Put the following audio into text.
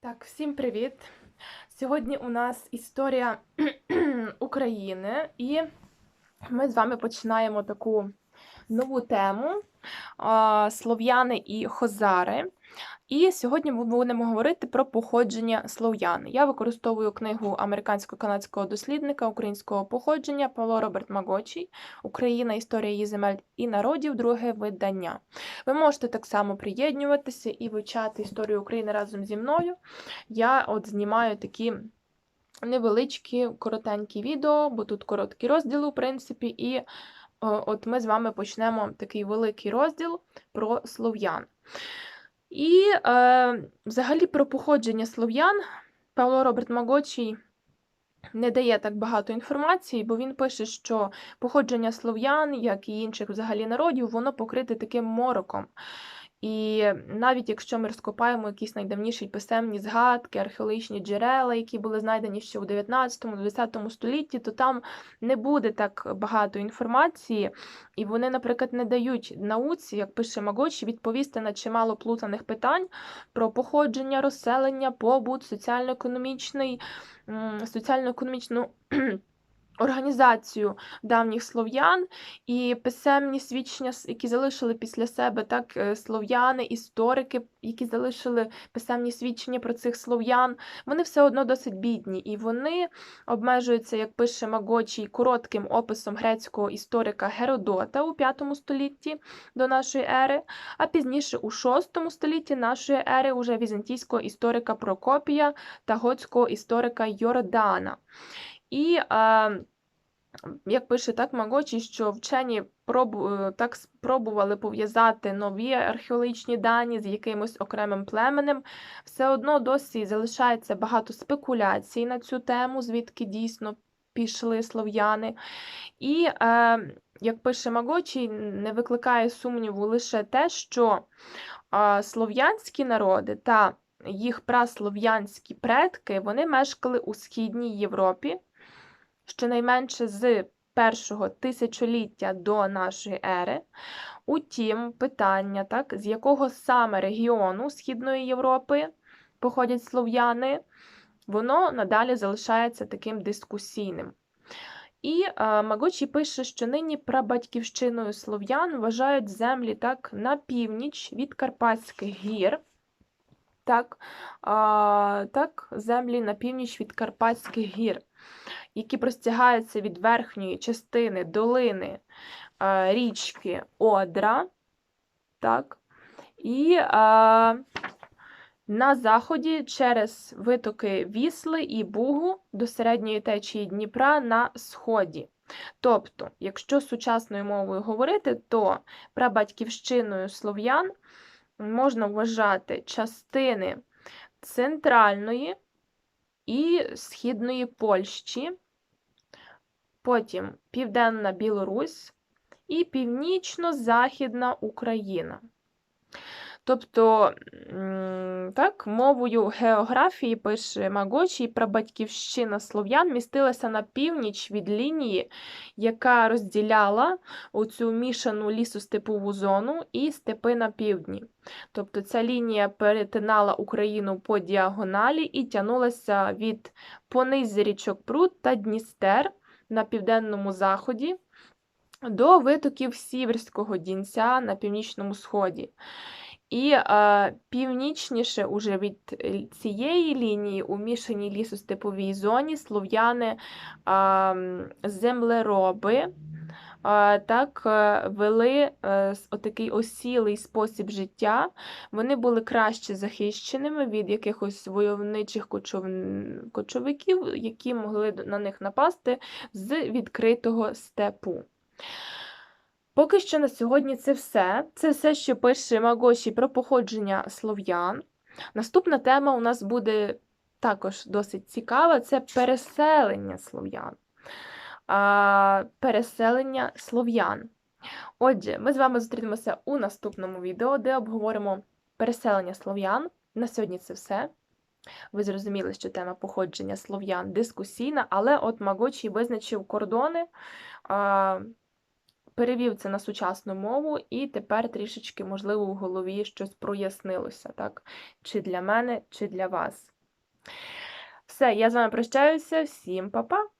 Так, всім привіт! Сьогодні у нас історія України, і ми з вами починаємо таку нову тему Слов'яни і Хозари. І сьогодні ми будемо говорити про походження слов'ян. Я використовую книгу американсько-канадського дослідника українського походження Павло Роберт Магочій Україна, історія її земель і народів, друге видання. Ви можете так само приєднуватися і вивчати історію України разом зі мною. Я от знімаю такі невеличкі, коротенькі відео, бо тут короткі розділи, в принципі, і от ми з вами почнемо такий великий розділ про слов'ян. І е, взагалі про походження слов'ян Павло Роберт Магочій не дає так багато інформації, бо він пише, що походження слов'ян, як і інших взагалі народів, воно покрите таким мороком. І навіть якщо ми розкопаємо якісь найдавніші писемні згадки, археологічні джерела, які були знайдені ще у 19-20 столітті, то там не буде так багато інформації, і вони, наприклад, не дають науці, як пише Магочі, відповісти на чимало плутаних питань про походження, розселення, побут, соціально-економічний, соціально-економічну організацію давніх слов'ян і писемні свідчення, які залишили після себе так е, слов'яни, історики, які залишили писемні свідчення про цих слов'ян, вони все одно досить бідні, і вони обмежуються, як пише Магочій, коротким описом грецького історика Геродота у V столітті до нашої ери, а пізніше у VI столітті нашої ери уже візантійського історика Прокопія та готського історика Йордана. І е, як пише так Магочі, що вчені пробу, так спробували пов'язати нові археологічні дані з якимось окремим племенем, все одно досі залишається багато спекуляцій на цю тему, звідки дійсно пішли слов'яни. І, е, як пише Магочі, не викликає сумніву лише те, що е, слов'янські народи та їх праслов'янські предки вони мешкали у Східній Європі щонайменше з першого тисячоліття до нашої ери. Утім, питання, так, з якого саме регіону Східної Європи походять слов'яни, воно надалі залишається таким дискусійним. І е, Магочі пише, що нині прабатьківщиною слов'ян вважають землі так на північ від Карпатських гір. Так, а, так, землі на північ від Карпатських гір які простягаються від верхньої частини долини е, річки Одра, так, і е, на заході через витоки Вісли і Бугу до середньої течії Дніпра на сході. Тобто, якщо сучасною мовою говорити, то прабатьківщиною слов'ян можна вважати частини центральної і східної Польщі, потім Південна Білорусь і Північно-Західна Україна. Тобто, так, мовою географії пише Магочі, прабатьківщина слов'ян містилася на північ від лінії, яка розділяла оцю мішану лісостепову зону і степи на півдні. Тобто ця лінія перетинала Україну по діагоналі і тягнулася від понизу річок Прут та Дністер на південному заході до витоків Сіверського Дінця на північному сході. І е, північніше уже від е, цієї лінії у мішаній лісостеповій зоні слов'яни е, землероби так вели е, отакий осілий спосіб життя. Вони були краще захищеними від якихось войовничих кочов- кочовиків, які могли на них напасти з відкритого степу. Поки що на сьогодні це все. Це все, що пише Магоші про походження слов'ян. Наступна тема у нас буде також досить цікава: це переселення слов'ян. А, переселення слов'ян. Отже, ми з вами зустрінемося у наступному відео, де обговоримо переселення слов'ян. На сьогодні це все. Ви зрозуміли, що тема походження слов'ян дискусійна, але от Магочі визначив кордони. А, перевів це на сучасну мову, і тепер трішечки, можливо, в голові щось прояснилося, так? Чи для мене, чи для вас. Все, я з вами прощаюся. Всім па-па!